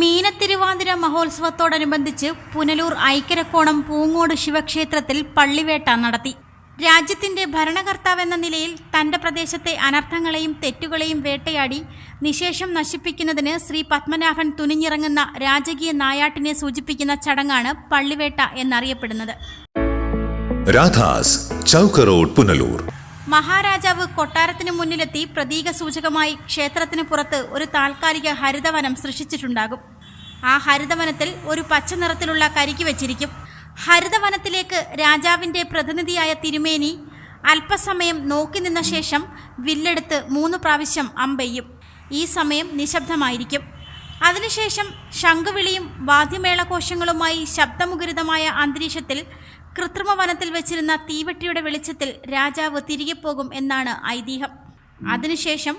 മീനത്തിരുവാതിര മഹോത്സവത്തോടനുബന്ധിച്ച് പുനലൂർ ഐക്യരക്കോണം പൂങ്ങോട് ശിവക്ഷേത്രത്തിൽ പള്ളിവേട്ട നടത്തി. രാജ്യത്തിന്റെ ഭരണകർത്താവെന്ന നിലയിൽ തന്റെ പ്രദേശത്തെ അനർത്ഥങ്ങളെയും തെറ്റുകളെയും വേട്ടയാടി നിശേഷം നശിപ്പിക്കുന്നതിന് ശ്രീ പത്മനാഭൻ തുനിഞ്ഞിറങ്ങുന്ന രാജകീയ നായാട്ടിനെ സൂചിപ്പിക്കുന്ന ചടങ്ങാണ് പള്ളിവേട്ട എന്നറിയപ്പെടുന്നത്. രാധാസ് ചൗക്ക് റോഡ് പുനലൂർ. മഹാരാജാവ് കൊട്ടാരത്തിന് മുന്നിലെത്തി പ്രതീക സൂചകമായി ക്ഷേത്രത്തിന് പുറത്ത് ഒരു താൽക്കാലിക ഹരിതവനം സൃഷ്ടിച്ചിട്ടുണ്ടാകും. ആ ഹരിതവനത്തിൽ ഒരു പച്ച നിറത്തിലുള്ള കരിക്ക് വെച്ചിരിക്കും. ഹരിതവനത്തിലേക്ക് രാജാവിന്റെ പ്രതിനിധിയായ തിരുമേനി അല്പസമയം നോക്കി നിന്ന ശേഷം വില്ലെടുത്ത് മൂന്ന് പ്രാവശ്യം അമ്പെയ്യും. ഈ സമയം നിശബ്ദമായിരിക്കും. അതിനുശേഷം ശംഖുവിളിയും വാദ്യമേളഘോഷങ്ങളുമായി ശബ്ദമുഖരിതമായ അന്തരീക്ഷത്തിൽ കൃത്രിമ വനത്തിൽ വെച്ചിരുന്ന തീവെട്ടിയുടെ വെളിച്ചത്തിൽ രാജാവ് തിരികെ പോകും എന്നാണ് ഐതിഹ്യം. അതിനുശേഷം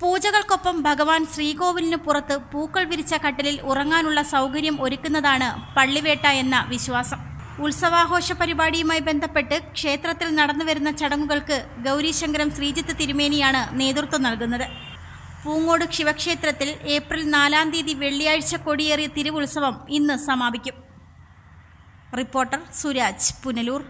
പൂജകൾക്കൊപ്പം ഭഗവാൻ ശ്രീകോവിലിന് പുറത്ത് പൂക്കൾ വിരിച്ച കട്ടിലിൽ ഉറങ്ങാനുള്ള സൗകര്യം ഒരുക്കുന്നതാണ് പള്ളിവേട്ട എന്ന വിശ്വാസം. ഉത്സവാഘോഷ പരിപാടിയുമായി ബന്ധപ്പെട്ട് ക്ഷേത്രത്തിൽ നടന്നുവരുന്ന ചടങ്ങുകൾക്ക് ഗൗരീശങ്കരം ശ്രീജിത്ത് തിരുമേനിയാണ് നേതൃത്വം നൽകുന്നത്. പൂങ്ങോട് ശിവക്ഷേത്രത്തിൽ ഏപ്രിൽ നാലാം തീയതി വെള്ളിയാഴ്ച കൊടിയേറിയ തിരുവുത്സവം ഇന്ന് സമാപിക്കും. റിപ്പോർട്ടർ സുരാജ് പുനലൂർ.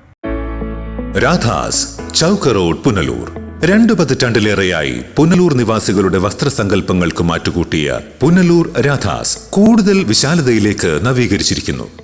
രാധാസ് ചൗക്ക് റോഡ് പുനലൂർ. രണ്ടു പതിറ്റാണ്ടിലേറെയായി പുനലൂർ നിവാസികളുടെ വസ്ത്രസങ്കല്പങ്ങൾക്ക് മാറ്റുകൂട്ടിയ പുനലൂർ രാധാസ് കൂടുതൽ വിശാലതയിലേക്ക് നവീകരിച്ചിരിക്കുന്നു.